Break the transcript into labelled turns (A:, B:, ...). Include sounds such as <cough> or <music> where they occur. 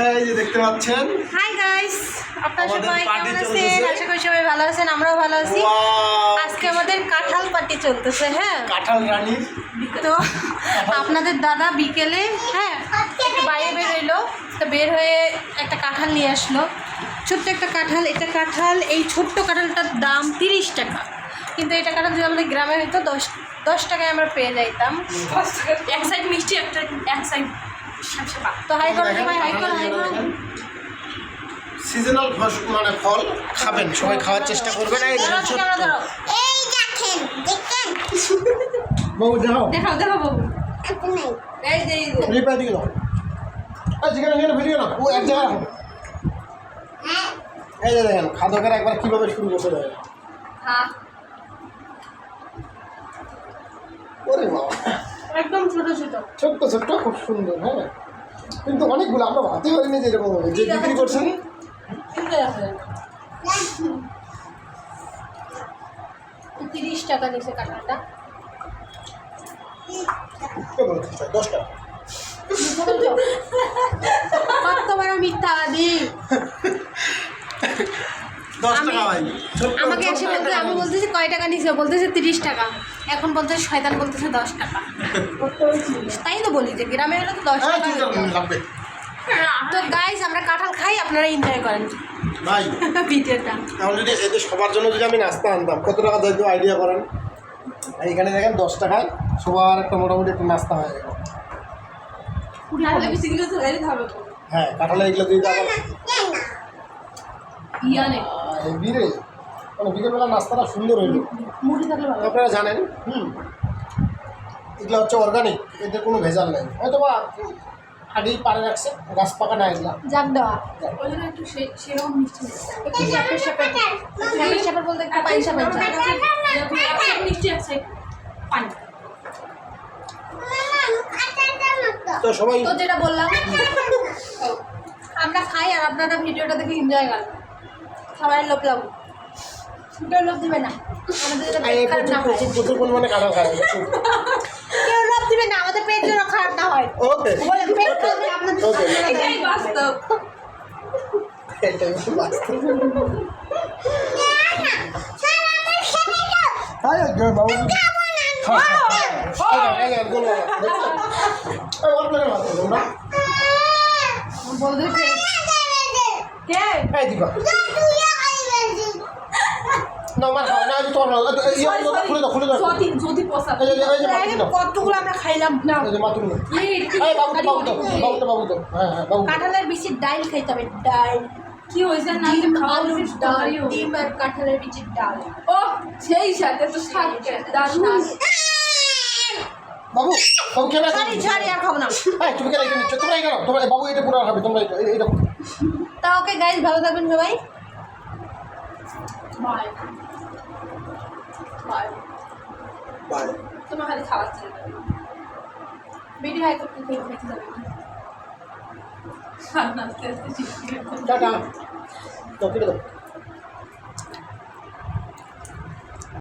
A: এই যে দেখতে পাচ্ছেন
B: হাই গাইস আপনারা সবাই কেমন আছেন? আশা করি সবাই ভালো আছেন আমরাও ভালো আছি। আজকে আমাদের কাঁঠাল পার্টি চলতেছে হ্যাঁ?
A: কাঁঠাল
B: তো আপনাদের দাদা বিকেলে হ্যাঁ একটু বাইরে বের হইল তো বের হয়ে একটা কাঁঠাল নিয়ে আসলো। ছোট্ট একটা কাঁঠাল এটা কাঁঠাল এই ছোট্ট কাঁঠালটার দাম তিরিশ টাকা। কিন্তু এটা কাঁঠাল যদি আমাদের গ্রামে হইতো দশ দশ টাকায় আমরা পেয়ে যাইতাম।
C: এক সাইড মিষ্টি একটা এক সাইড
B: তো হাই করো সবাই হাই করো হাই করো।
A: সিজনাল মানে ফল খাবেন সবাই খাওয়ার চেষ্টা করবেন এই।
D: এই দেখেন দেখেন।
A: বাবু যাও
C: দেখাও দেখাও বাবু এই যে এই যে।
A: দিকে দাও। এই যেখানে যেখানে ভিডিও না ও এক জায়গায় রাখো।
D: হ্যাঁ।
A: এই যে দেখেন খাদকের একবার কীভাবে শুরু করতে দেয়
C: হ্যাঁ
A: ওরে বাবা।
B: একদম ছোট ছোট।
A: ছোট্ট ছোট্ট খুব সুন্দর হ্যাঁ। কিন্তু অনেকগুলো আমরা ভাবতে পারিনি যে এরকম হবে। যে বিক্রি করছেন।
B: তিরিশ টাকা নিচে কাঁঠালটা?
A: দশ টাকা।
B: মিথ্যা
A: দশ টাকা
B: আমাকে এসে বলতে আমি বলতেছি কয় টাকা নিছে? বলতেছে তিরিশ টাকা। এখন বলতেছে শয়তান বলতেছে দশ টাকা। তাই তো বলি যে গ্রামে হলে তো দশ
A: হ্যাঁ,
B: টাকা তো গাইস আমরা কাঁঠাল খাই আপনারা এনজয় করেন।
A: ভাই <laughs>
B: ভিডিওটা।
A: অলরেডি এদের সবার জন্য যদি আমি নাস্তা আনতাম কত টাকা দেয় আইডিয়া করেন? এইখানে দেখেন দশ টাকায় সবার একটা মোটামুটি একটা নাস্তা হয়ে গেল।
C: তাহলে
A: হ্যাঁ কাঁঠালে এগুলো দিয়ে আবার মানে বিকেলবেলা নাস্তাটা সুন্দর হইল।
B: মুড়ি থাকলে ভালো।
A: আপনারা জানেন? হুম। এগুলো হচ্ছে অর্গানিক এদের কোনো ভেজাল নেই। হয়তো বা আগেই পারে রাখছে গাছ পাকা না এগুলা।
B: দেওয়া।
C: ওই জন্য একটু সেরকম মিষ্টি
B: একটু বলতে একটু
C: মিষ্টি পানি।
D: মতো
A: তো সবাই
B: তো যেটা বললাম আমরা খাই আর আপনারা ভিডিওটা দেখে এনজয় করেন। সবাই লোভ লাভ কেউ লোভ দিবে না। আমাদের পেট
A: প্রচুর প্রচুর প্রচুর পরিমাণে কাঁঠাল খায়
B: কেউ লোভ দিবে না আমাদের পেট যেন খারাপ না হয়।
A: ওকে।
B: বলে পেট খাবে আপনাদের
C: এটাই বাস্তব।
A: এটাই বাস্তব।
D: স্যার আমার খেতে দাও
A: হাই আজকে বাবু হ্যাঁ। এই দেখেন, গোল বাবা, দেখছেন? এই ওর প্লেটে ভাত দেবো না?
B: বলতেছে কে
A: এই দিবা।
B: কতগুলো খাইলাম না। কাঁঠালের বেশি ডাল খাইতে হবে ডাল
C: কি হয়েছে না
B: আলুর ডাল ডিম আর কাঁঠালের বিচির ডাল
C: ও সেই সাথে তো দারুণ
A: বাবু, বাবু, কেন
B: আর খাব না
A: এই, তুমি কেন নিচ্ছ? তোমরা। তোমরা- বাবু, এটা পুরো খাবে, তোমরা
B: তা ওকে গাইজ ভালো থাকবেন সবাই
C: বাই বাই। তোমার খালি খাওয়াচ্ছে
B: ভিডিও হাই করতে খেয়ে খেতে যাবে
A: টাটা। কেটে দাও।